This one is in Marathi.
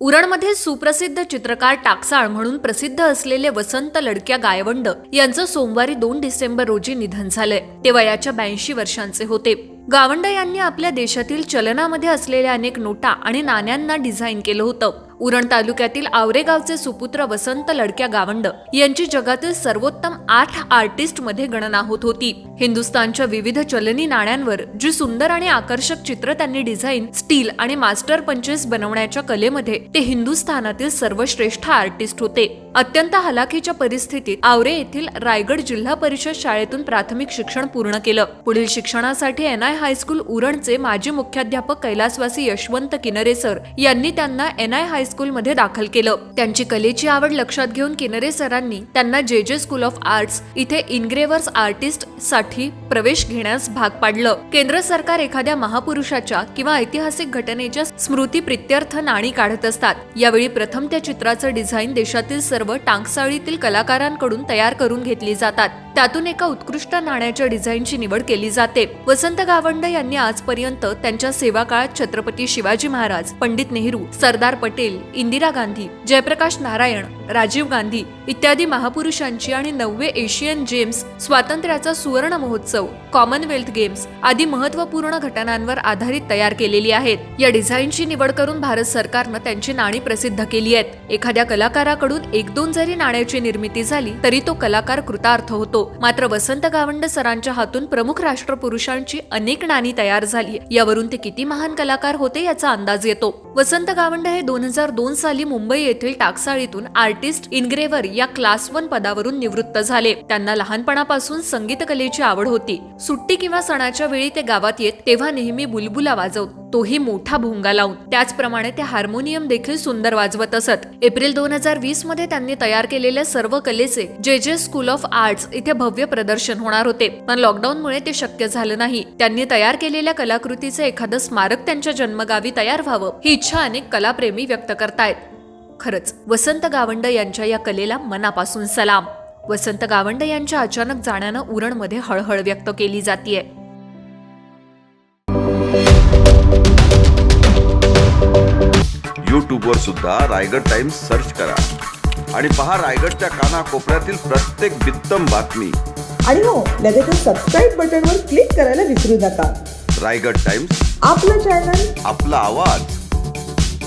उरणमध्ये सुप्रसिद्ध चित्रकार टाकसाळ म्हणून प्रसिद्ध असलेले वसंत लडक्या गायवंड यांचं सोमवारी दोन डिसेंबर रोजी निधन झालंय. ते वयाच्या ब्याऐंशी वर्षांचे होते. गावंड यांनी आपल्या देशातील चलनामध्ये असलेल्या अनेक नोटा आणि नाण्यांना डिझाईन केलं होतं. उरण तालुक्यातील आवरेगावचे सुपुत्र वसंत लडक्या गावंड यांची जगातील सर्वोत्तम आठ आर्टिस्टमध्ये गणना होत होती. हिंदुस्थानच्या विविध चलनी नाण्यांवर जी सुंदर आणि आकर्षक चित्र त्यांनी डिझाईन स्टील आणि मास्टर पंचेस बनवण्याच्या कलेमध्ये ते हिंदुस्थानातील सर्वश्रेष्ठ आर्टिस्ट होते. अत्यंत हलाखीच्या परिस्थितीत आवरे येथील रायगड जिल्हा परिषद शाळेतून प्राथमिक शिक्षण पूर्ण केलं. पुढील शिक्षणासाठी एन आय हायस्कूल उरणचे माजी मुख्याध्यापक कैलासवासी यशवंत किनरे सर यांनी त्यांना एन आय हायस्कूल हायस्कूलमध्ये दाखल केलं. त्यांची कलेची आवड लक्षात घेऊन किनरे सरांनी त्यांना जे जे स्कूल ऑफ आर्ट्स इथे इनग्रेवर्स आर्टिस्टसाठी प्रवेश घेण्यास भाग पाडलं. केंद्र सरकार एखाद्या महापुरुषाच्या किंवा ऐतिहासिक घटनेच्या स्मृती प्रित्यर्थ नाणी काढत असतात. यावेळी प्रथम त्या चित्राचं डिझाईन देशातील सर्व टांगसाळीतील कलाकारांकडून तयार करून घेतली जातात. त्यातून एका उत्कृष्ट नाण्याच्या डिझाईनची निवड केली जाते. वसंत गावंड यांनी आजपर्यंत त्यांच्या सेवा काळात छत्रपती शिवाजी महाराज पंडित नेहरू सरदार पटेल इंदिरा गांधी जयप्रकाश नारायण राजीव गांधी इत्यादी महापुरुषांची आणि नववे एशियन जेम्स स्वातंत्र्याचा सुवर्ण महोत्सव कॉमनवेल्थ गेम्स आदी महत्त्वपूर्ण घटनांवर आधारित तयार केलेली आहेत. या डिझाईनची निवड करून भारत सरकारनं त्यांची नाणी प्रसिद्ध केली आहेत. एखाद्या कलाकाराकडून एक दोन जरी नाण्याची निर्मिती झाली तरी तो कलाकार कृतार्थ होतो. मात्र वसंत गावंड सरांच्या हातून प्रमुख राष्ट्रपुरुषांची अनेक नाणी तयार झाली यावरून ते किती महान कलाकार होते याचा अंदाज येतो. वसंत गावंड हे दोन हजार दोन साली मुंबई येथील टाकसाळीतून आर्टिस्ट इनग्रेवर या क्लास वन पदावरून निवृत्त झाले. त्यांना लहानपणापासून संगीत कलेची आवड होती. सुट्टी किंवा सणाच्या वेळी ते गावात येत तेव्हा नेहमी बुलबुला वाजवत तोही मोठा भोंगा लावून. त्याचप्रमाणे ते हार्मोनियम देखील सुंदर वाजवत असत. एप्रिल दोन हजार वीसमध्ये त्यांनी तयार केलेल्या सर्व कलेचे जे जे स्कूल ऑफ आर्ट्स इथे भव्य प्रदर्शन होणार होते. पण लॉकडाऊनमुळे ते शक्य झालं नाही. त्यांनी तयार केलेल्या कलाकृतीचे एखादं स्मारक त्यांच्या जन्मगावी तयार व्हावं ही इच्छा अनेक कलाप्रेमी व्यक्त करतायत. खरंच वसंत गावंड यांच्या या कलेला मनापासून सलाम. वसंत गावंड यांच्या अचानक जाण्यानं उरणमध्ये हळहळ व्यक्त केली जातीये. यूट्यूबवर सुद्धा रायगड टाइम्स सर्च करा. आणि पहा रायगडच्या कानाकोपऱ्यातील प्रत्येक बित्तम बातमी. आणि हो लगेचच सबस्क्राईब बटनवर क्लिक करायला विसरू नका. रायगड टाइम्स आपलं चॅनल आपला आवाज.